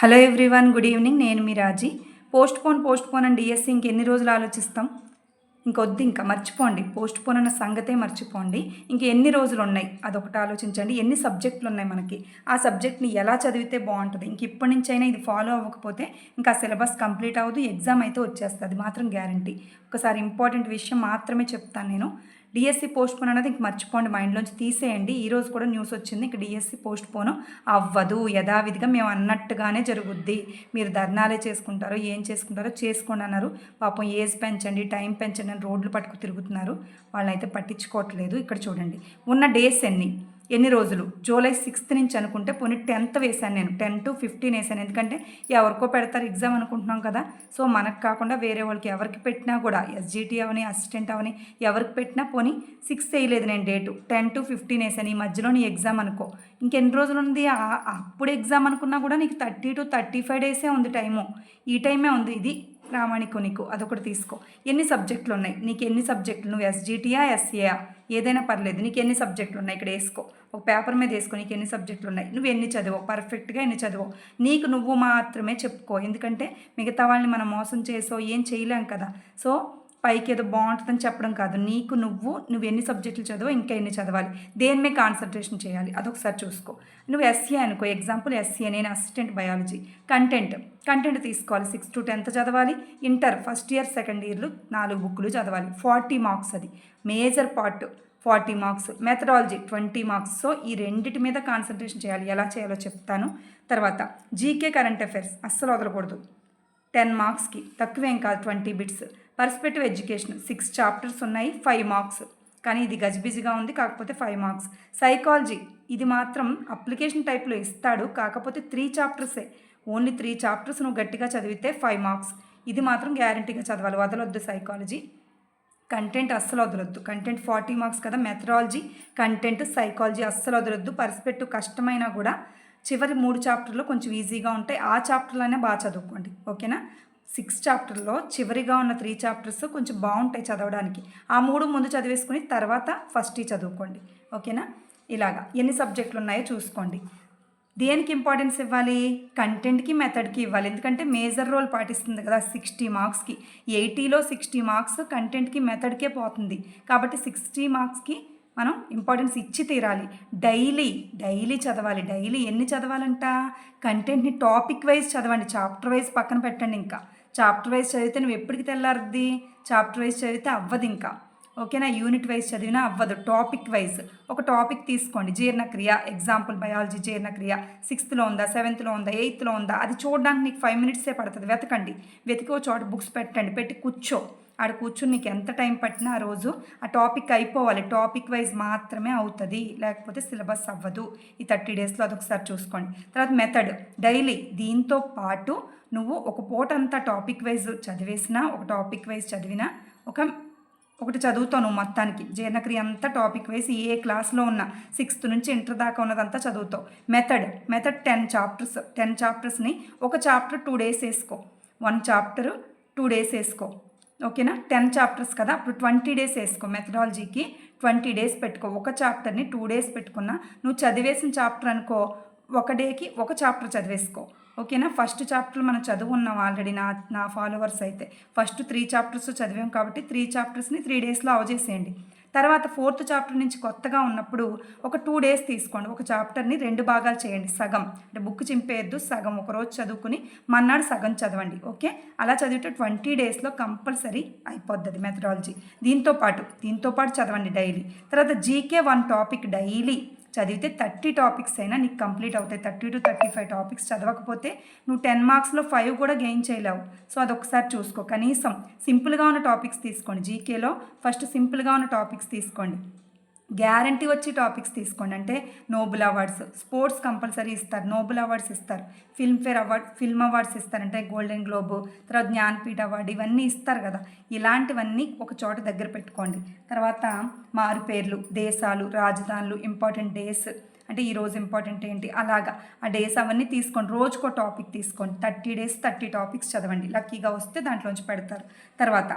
Hello everyone good evening. నేను మీ Raji. Postpone postpone అని డిఎస్సి ఇంకెన్ని రోజులు ఆలోచిస్తాం? ఇంకొద్ది ఇంకా మర్చిపోండి. పోస్ట్ పోన్ అన్న సంగతే మర్చిపోండి. ఇంక ఎన్ని రోజులు ఉన్నాయి అదొకటి ఆలోచించండి. ఎన్ని సబ్జెక్టులు ఉన్నాయి మనకి? ఆ సబ్జెక్ట్ని ఎలా చదివితే బాగుంటుంది? ఇంక ఇప్పటి నుంచి అయినా ఇది ఫాలో అవ్వకపోతే ఇంకా సిలబస్ కంప్లీట్ అవ్వదు ఎగ్జామ్ అయితే వచ్చేస్తుంది. మాత్రం గ్యారంటీ. ఒకసారి ఇంపార్టెంట్ విషయం మాత్రమే చెప్తాను నేను. డిఎస్సి పోస్ట్ పోన్ అనేది ఇంక మర్చిపోండి మైండ్లోంచి తీసేయండి. ఈరోజు కూడా న్యూస్ వచ్చింది ఇంక డిఎస్సి పోస్ట్ పోను అవ్వదు. యథావిధిగా మేము అన్నట్టుగానే జరుగుద్ది. మీరు ధర్నాలే చేసుకుంటారో ఏం చేసుకుంటారో చేసుకోండి అన్నారు. పాపం ఏజ్ పెంచండి టైం పెంచండి అని రోడ్లు పట్టుకు తిరుగుతున్నారు. వాళ్ళైతే పట్టించుకోవట్లేదు. ఇక్కడ చూడండి ఉన్న డేస్ ఎన్ని? ఎన్ని రోజులు? జూలై సిక్స్త్ నుంచి అనుకుంటే పోనీ టెన్త్ వేశాను నేను. టెన్ టు ఫిఫ్టీన్ వేసాను ఎందుకంటే ఎవరికో పెడతారు ఎగ్జామ్ అనుకుంటున్నాం కదా. సో మనకు కాకుండా వేరే వాళ్ళకి ఎవరికి పెట్టినా కూడా ఎస్జిటి అవని అసిస్టెంట్ అవని ఎవరికి పెట్టినా పోనీ సిక్స్ వేయలేదు నేను డేటు. టెన్ టు ఫిఫ్టీన్ వేసాను ఈ మధ్యలో నీ ఎగ్జామ్ అనుకో. ఇంకెన్ని రోజులు ఉంది? అప్పుడు ఎగ్జామ్ అనుకున్నా కూడా నీకు థర్టీ టు థర్టీ ఫైవ్ డేసే ఉంది టైము. ఈ టైమే ఉంది. ఇది ప్రామాణికం నీకు అదొకటి తీసుకో. ఎన్ని సబ్జెక్టులు ఉన్నాయి నీకు ఎన్ని సబ్జెక్టులు? నువ్వు ఎస్జిటియా ఎస్ఏయా ఏదైనా పర్లేదు నీకు ఎన్ని సబ్జెక్టులు ఉన్నాయి ఇక్కడ వేసుకో. ఒక పేపర్ మీద వేసుకో నీకు ఎన్ని సబ్జెక్టులు ఉన్నాయి నువ్వు ఎన్ని చదివో పర్ఫెక్ట్గా ఎన్ని చదివో నీకు నువ్వు మాత్రమే చెప్పుకో. ఎందుకంటే మిగతా వాళ్ళని మనం మోసం చేసో ఏం చేయలేం కదా. సో పైకి ఏదో బాగుంటుందని చెప్పడం కాదు. నీకు నువ్వు నువ్వు ఎన్ని సబ్జెక్టులు చదవో ఇంకా ఎన్ని చదవాలి? దేని మీద కాన్సన్ట్రేషన్ చేయాలి? అదొకసారి చూసుకో. నువ్వు ఎస్సీ అనుకో. ఎగ్జాంపుల్ ఎస్సీ నేను అసిస్టెంట్ బయాలజీ కంటెంట్ కంటెంట్ తీసుకోవాలి. సిక్స్ టు టెన్త్ చదవాలి. ఇంటర్ ఫస్ట్ ఇయర్ సెకండ్ ఇయర్లు నాలుగు బుక్లు చదవాలి. ఫార్టీ మార్క్స్ అది. Major part forty marks methodology twenty marks so ఈ రెండిటి మీద కాన్సన్ట్రేషన్ చేయాలి. ఎలా చేయాలో చెప్తాను. తర్వాత జీకే కరెంట్ అఫైర్స్ అస్సలు వదలకూడదు. టెన్ మార్క్స్కి తక్కువేం కాదు. Twenty bits perspective education. Six chapters ఉన్నాయి ఫైవ్ మార్క్స్. కానీ ఇది గజిబిజిగా ఉంది కాకపోతే ఫైవ్ మార్క్స్. సైకాలజీ ఇది మాత్రం అప్లికేషన్ టైప్లో ఇస్తాడు కాకపోతే త్రీ చాప్టర్సే. ఓన్లీ త్రీ చాప్టర్స్ నువ్వు గట్టిగా చదివితే ఫైవ్ మార్క్స్. ఇది మాత్రం గ్యారంటీగా చదవాలి వదలొద్దు సైకాలజీ. కంటెంట్ అస్సలు వదలొద్దు. కంటెంట్ ఫార్టీ మార్క్స్ కదా మెథడాలజీ కంటెంట్ సైకాలజీ అస్సలు వదలొద్దు. పర్స్పెక్టివ్ కష్టమైనా కూడా చివరి మూడు చాప్టర్లో కొంచెం ఈజీగా ఉంటాయి. ఆ చాప్టర్లోనే బాగా చదువుకోండి. ఓకేనా? సిక్స్ చాప్టర్లో చివరిగా ఉన్న త్రీ చాప్టర్స్ కొంచెం బాగుంటాయి చదవడానికి. ఆ మూడు ముందు చదివేసుకుని తర్వాత ఫస్ట్ చదువుకోండి. ఓకేనా? ఇలాగా. ఎన్ని సబ్జెక్టులు ఉన్నాయో చూసుకోండి. దేనికి ఇంపార్టెన్స్ ఇవ్వాలి? కంటెంట్కి మెథడ్కి ఇవ్వాలి. ఎందుకంటే మేజర్ రోల్ పాటిస్తుంది కదా సిక్స్టీ మార్క్స్కి. ఎయిటీలో సిక్స్టీ మార్క్స్ కంటెంట్కి మెథడ్కే పోతుంది. కాబట్టి సిక్స్టీ మార్క్స్కి మనం ఇంపార్టెన్స్ ఇచ్చి తీరాలి. డైలీ డైలీ చదవాలి. డైలీ ఎన్ని చదవాలంట? కంటెంట్ని టాపిక్ వైజ్ చదవండి. చాప్టర్ వైజ్ పక్కన పెట్టండి ఇంకా. చాప్టర్ వైజ్ చదివితే నువ్వు ఎప్పటికి తెల్లారుద్ది? చాప్టర్ వైజ్ చదివితే అవ్వదు ఇంకా. ఓకేనా? యూనిట్ వైజ్ చదివినా అవ్వదు. Topic wise. ఒక టాపిక్ తీసుకోండి. జీర్ణక్రియ ఎగ్జాంపుల్ బయాలజీ జీర్ణక్రియ. సిక్స్త్లో ఉందా? సెవెంత్లో ఉందా? ఎయిత్లో ఉందా? అది చూడడానికి నీకు ఫైవ్ మినిట్సే పడుతుంది. వెతకండి. వెతికి ఒక చోట బుక్స్ పెట్టండి. పెట్టి కూర్చో. ఆడ కూర్చుని నీకు ఎంత టైం పట్టినా ఆ రోజు ఆ టాపిక్ అయిపోవాలి. టాపిక్ వైజ్ మాత్రమే అవుతుంది. లేకపోతే సిలబస్ అవ్వదు. ఈ థర్టీ డేస్లో అదొకసారి చూసుకోండి. తర్వాత మెథడ్. డైలీ దీంతో పాటు నువ్వు ఒక పూట అంతా టాపిక్ వైజ్ చదివేసినా ఒక టాపిక్ వైజ్ చదివినా ఒక ఒకటి చదువుతావు నువ్వు మొత్తానికి. జీర్ణక్రియ అంతా టాపిక్ వేసి ఏ క్లాస్లో ఉన్న సిక్స్త్ నుంచి ఇంటర్ దాకా ఉన్నదంతా చదువుతావు. Method. Method ten chapters. Ten చాప్టర్స్ని ఒక చాప్టర్ టూ డేస్ వేసుకో. వన్ చాప్టర్ టూ డేస్ వేసుకో. ఓకేనా? టెన్ చాప్టర్స్ కదా? అప్పుడు ట్వంటీ డేస్ వేసుకో మెథడాలజీకి. ట్వంటీ డేస్ పెట్టుకో. ఒక చాప్టర్ని టూ డేస్ పెట్టుకున్నా. నువ్వు చదివేసిన చాప్టర్ అనుకో. ఒక డేకి ఒక చాప్టర్ చదివేసుకో. ఓకేనా? ఫస్ట్ చాప్టర్ మనం చదువున్నాం ఆల్రెడీ నా నా ఫాలోవర్స్ అయితే. ఫస్ట్ త్రీ చాప్టర్స్ చదివాం కాబట్టి త్రీ చాప్టర్స్ని త్రీ డేస్లో అవజేసేయండి తర్వాత ఫోర్త్ చాప్టర్ నుంచి కొత్తగా ఉన్నప్పుడు ఒక టూ డేస్ తీసుకోండి. ఒక చాప్టర్ని రెండు భాగాలు చేయండి. సగం. అంటే బుక్ చింపేయద్దు సగం. ఒక రోజు చదువుకుని మన్నాడు సగం చదవండి. ఓకే? అలా చదివితే ట్వంటీ డేస్లో కంపల్సరీ అయిపోద్ది మెథడాలజీ దీంతో పాటు దీంతో పాటు చదవండి డైలీ. తర్వాత జీకే వన్ టాపిక్ డైలీ. చదివితే థర్టీ టాపిక్స్ అయినా నీకు కంప్లీట్ అవుతాయి. Thirty to thirty five topics చదవకపోతే నువ్వు టెన్ మార్క్స్లో ఫైవ్ కూడా గెయిన్ చేయలేవు. సో అదొకసారి చూసుకో. కనీసం సింపుల్గా ఉన్న టాపిక్స్ తీసుకోండి. జీకేలో ఫస్ట్ సింపుల్గా ఉన్న టాపిక్స్ తీసుకోండి. గ్యారంటీ వచ్చి టాపిక్స్ తీసుకోండి. అంటే నోబుల్ అవార్డ్స్ స్పోర్ట్స్ కంపల్సరీ ఇస్తారు నోబుల్ అవార్డ్స్ ఇస్తారు ఫిల్మ్ఫేర్ అవార్డ్ ఫిల్మ్ అవార్డ్స్ ఇస్తారు. అంటే గోల్డెన్ గ్లోబ్ తర్వాత జ్ఞానపీఠ అవార్డు ఇవన్నీ ఇస్తారు కదా. ఇలాంటివన్నీ ఒక చోట దగ్గర పెట్టుకోండి. తర్వాత మారు పేర్లు దేశాలు రాజధానులు ఇంపార్టెంట్ డేస్ అంటే ఈరోజు ఇంపార్టెంట్ ఏంటి అలాగా. ఆ డేస్ అవన్నీ తీసుకోండి. రోజుకో టాపిక్ తీసుకోండి. థర్టీ డేస్ థర్టీ టాపిక్స్ చదవండి. లక్కీగా వస్తే దాంట్లోంచి పెడతారు. తర్వాత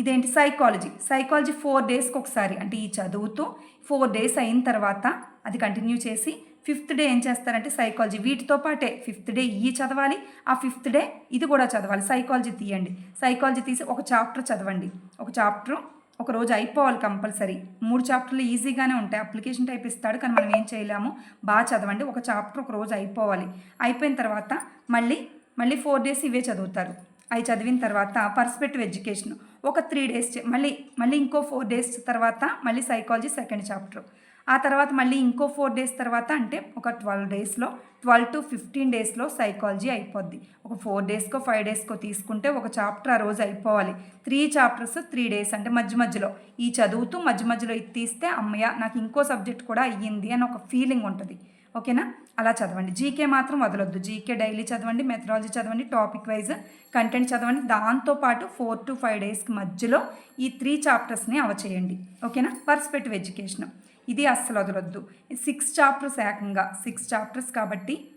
ఇదేంటి? సైకాలజీ సైకాలజీ ఫోర్ డేస్కి ఒకసారి అంటే ఈ చదువుతూ ఫోర్ డేస్ అయిన తర్వాత అది కంటిన్యూ చేసి ఫిఫ్త్ డే ఏం చేస్తారంటే సైకాలజీ వీటితో పాటే ఫిఫ్త్ డే ఈ చదవాలి ఆ ఫిఫ్త్ డే ఇది కూడా చదవాలి. సైకాలజీ తీయండి. సైకాలజీ తీసి ఒక చాప్టర్ చదవండి. ఒక చాప్టర్ ఒక రోజు అయిపోవాలి కంపల్సరీ మూడు చాప్టర్లు ఈజీగానే ఉంటాయి. అప్లికేషన్ టైప్ ఇస్తాడు కానీ మనం ఏం చేయలేము. బాగా చదవండి. ఒక చాప్టర్ ఒక రోజు అయిపోవాలి. అయిపోయిన తర్వాత మళ్ళీ మళ్ళీ ఫోర్ డేస్ ఇవే చదువుతారు. అవి చదివిన తర్వాత పర్స్పెక్టివ్ ఎడ్యుకేషన్. ఒక త్రీ డేస్ చే- మళ్ళీ మళ్ళీ ఇంకో ఫోర్ డేస్ తర్వాత మళ్ళీ సైకాలజీ సెకండ్ చాప్టర్. ఆ తర్వాత మళ్ళీ ఇంకో ఫోర్ డేస్ తర్వాత అంటే ఒక ట్వెల్వ్ డేస్లో ట్వెల్వ్ టు ఫిఫ్టీన్ డేస్లో సైకాలజీ అయిపోద్ది. ఒక ఫోర్ డేస్కో ఫైవ్ డేస్కో తీసుకుంటే ఒక చాప్టర్ ఆ రోజు అయిపోవాలి. త్రీ చాప్టర్స్ త్రీ డేస్ అంటే మధ్య మధ్యలో. ఈ చదువుతూ మధ్య మధ్యలో ఇది తీస్తే అమ్మయ్య నాకు ఇంకో సబ్జెక్ట్ కూడా అయ్యింది అని ఒక ఫీలింగ్ ఉంటుంది. ఓకేనా? అలా చదవండి. జీకే మాత్రం వదలొద్దు. జీకే డైలీ చదవండి మెథడాలజీ చదవండి టాపిక్ వైజ్ కంటెంట్ చదవండి. దాంతోపాటు ఫోర్ టు ఫైవ్ డేస్కి మధ్యలో ఈ త్రీ చాప్టర్స్ని అవచేయండి ఓకేనా? Perspective education. ఇది అస్సలు వదలొద్దు. సిక్స్ చాప్టర్స్ ఏకంగా. సిక్స్ చాప్టర్స్ కాబట్టి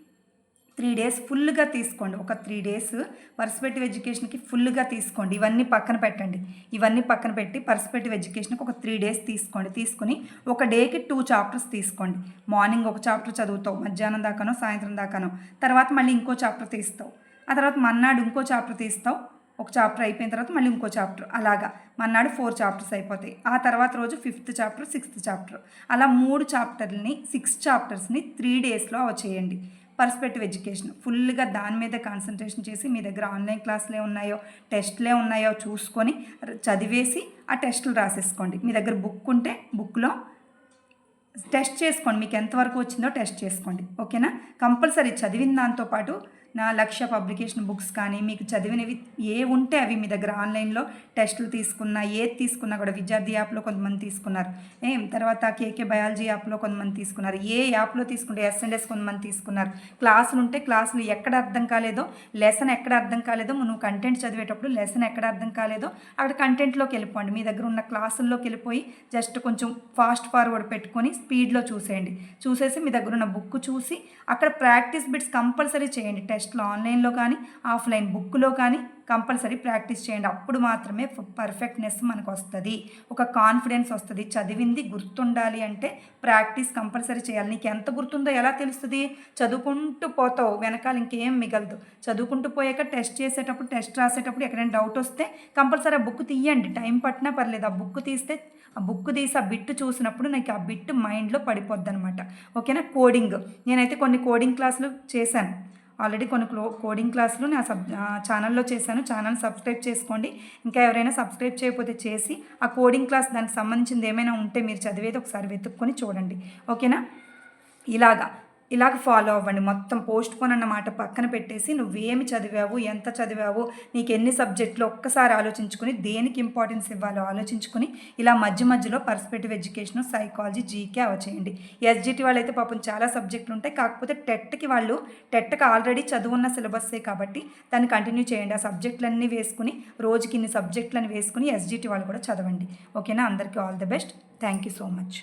త్రీ డేస్ ఫుల్గా తీసుకోండి. ఒక త్రీ డేస్ పర్స్పెక్టివ్ ఎడ్యుకేషన్కి ఫుల్గా తీసుకోండి. ఇవన్నీ పక్కన పెట్టండి. ఇవన్నీ పక్కన పెట్టి పర్స్పెక్టివ్ ఎడ్యుకేషన్కి ఒక త్రీ డేస్ తీసుకోండి. తీసుకుని ఒక డేకి టూ చాప్టర్స్ తీసుకోండి. మార్నింగ్ ఒక చాప్టర్ చదువుతావు మధ్యాహ్నం దాకానో సాయంత్రం దాకానో. తర్వాత మళ్ళీ ఇంకో చాప్టర్ తీస్తావు. ఆ తర్వాత మన్నాడు ఇంకో చాప్టర్ తీస్తావు. ఒక చాప్టర్ అయిపోయిన తర్వాత మళ్ళీ ఇంకో చాప్టర్. అలాగా. మన్నాడు ఫోర్ చాప్టర్స్ అయిపోతాయి. ఆ తర్వాత రోజు ఫిఫ్త్ చాప్టర్ సిక్స్త్ చాప్టర్. అలా మూడు చాప్టర్ని సిక్స్ చాప్టర్స్ని త్రీ డేస్లో అవ చేయండి. Perspective education. ఫుల్గా దాని మీద కాన్సన్ట్రేషన్ చేసి మీ దగ్గర ఆన్లైన్ క్లాసులే ఉన్నాయో టెస్ట్లే ఉన్నాయో చూసుకొని చదివేసి ఆ టెస్టులు రాసేసుకోండి. మీ దగ్గర బుక్ ఉంటే బుక్లో టెస్ట్ చేసుకోండి. మీకు ఎంతవరకు వచ్చిందో టెస్ట్ చేసుకోండి. ఓకేనా? కంపల్సరీ చదివిన దాంతోపాటు నా లక్ష్య పబ్లికేషన్ బుక్స్ కానీ మీకు చదివినవి ఏ ఉంటే అవి మీ దగ్గర ఆన్లైన్లో టెస్టులు తీసుకున్నా ఏది తీసుకున్నా కూడా విద్యార్థి యాప్లో కొంతమంది తీసుకున్నారు. ఏం? తర్వాత కేకే బయాలజీ యాప్లో కొంతమంది తీసుకున్నారు. ఏ యాప్లో తీసుకుంటే ఎస్ఎండ్ఎస్ కొంతమంది తీసుకున్నారు. క్లాసులు ఉంటే క్లాసులు ఎక్కడ అర్థం కాలేదో లెసన్ ఎక్కడ అర్థం కాలేదో నువ్వు కంటెంట్ చదివేటప్పుడు లెసన్ ఎక్కడ అర్థం కాలేదో అక్కడ కంటెంట్లోకి వెళ్ళిపోండి. మీ దగ్గర ఉన్న క్లాసుల్లోకి వెళ్ళిపోయి జస్ట్ కొంచెం ఫాస్ట్ ఫార్వర్డ్ పెట్టుకొని స్పీడ్లో చూసేయండి. చూసేసి మీ దగ్గర ఉన్న బుక్ చూసి అక్కడ ప్రాక్టీస్ బిట్స్ కంపల్సరీ చేయండి. టెస్ట్ టెస్ట్లో ఆన్లైన్లో కానీ ఆఫ్లైన్ బుక్లో కానీ కంపల్సరీ ప్రాక్టీస్ చేయండి. అప్పుడు మాత్రమే పర్ఫెక్ట్నెస్ మనకు వస్తుంది ఒక కాన్ఫిడెన్స్ వస్తుంది. చదివింది గుర్తుండాలి అంటే ప్రాక్టీస్ కంపల్సరీ చేయాలి. నీకు ఎంత గుర్తుందో ఎలా తెలుస్తుంది? చదువుకుంటూ పోతావు. వెనకాల ఇంకేం మిగలదు. చదువుకుంటూ పోయాక టెస్ట్ చేసేటప్పుడు టెస్ట్ రాసేటప్పుడు ఎక్కడైనా డౌట్ వస్తే కంపల్సరీ ఆ బుక్ తీయండి. టైం పట్టినా పర్లేదు. ఆ బుక్ తీస్తే ఆ బుక్ తీసి ఆ బిట్ చూసినప్పుడు నాకు ఆ బిట్ మైండ్లో పడిపోద్ది అనమాట ఓకేనా? కోడింగ్. నేనైతే కొన్ని కోడింగ్ క్లాసులు చేశాను. ఆల్రెడీ కొన్ని క్లో కోడింగ్ క్లాసులు నా సబ్ ఛానల్లో చేశాను. ఛానల్ సబ్స్క్రైబ్ చేసుకోండి. ఇంకా ఎవరైనా సబ్స్క్రైబ్ చేయకపోతే చేసి ఆ కోడింగ్ క్లాస్ దానికి సంబంధించింది ఏమైనా ఉంటే మీరు చదివేది ఒకసారి వెతుక్కొని చూడండి. ఓకేనా? ఇలాగా. ఇలాగ ఫాలో అవ్వండి. మొత్తం పోస్ట్ పోన్ అన్న మాట పక్కన పెట్టేసి నువ్వేమి చదివావు ఎంత చదివావు నీకు ఎన్ని సబ్జెక్టులు ఒక్కసారి ఆలోచించుకుని దేనికి ఇంపార్టెన్స్ ఇవ్వాలో ఆలోచించుకుని ఇలా మధ్య మధ్యలో పర్స్పెక్టివ్ ఎడ్యుకేషన్ సైకాలజీ జీకే అవచేయండి ఎస్జిటి వాళ్ళైతే పాపం చాలా సబ్జెక్టులు ఉంటాయి. కాకపోతే టెట్కి వాళ్ళు టెట్కి ఆల్రెడీ చదువున్న సిలబస్సే కాబట్టి దాన్ని కంటిన్యూ చేయండి. ఆ సబ్జెక్టులన్నీ వేసుకుని రోజుకి ఇన్ని సబ్జెక్టులను వేసుకుని ఎస్జిటి వాళ్ళు కూడా చదవండి. ఓకేనా అందరికీ all the best thank you so much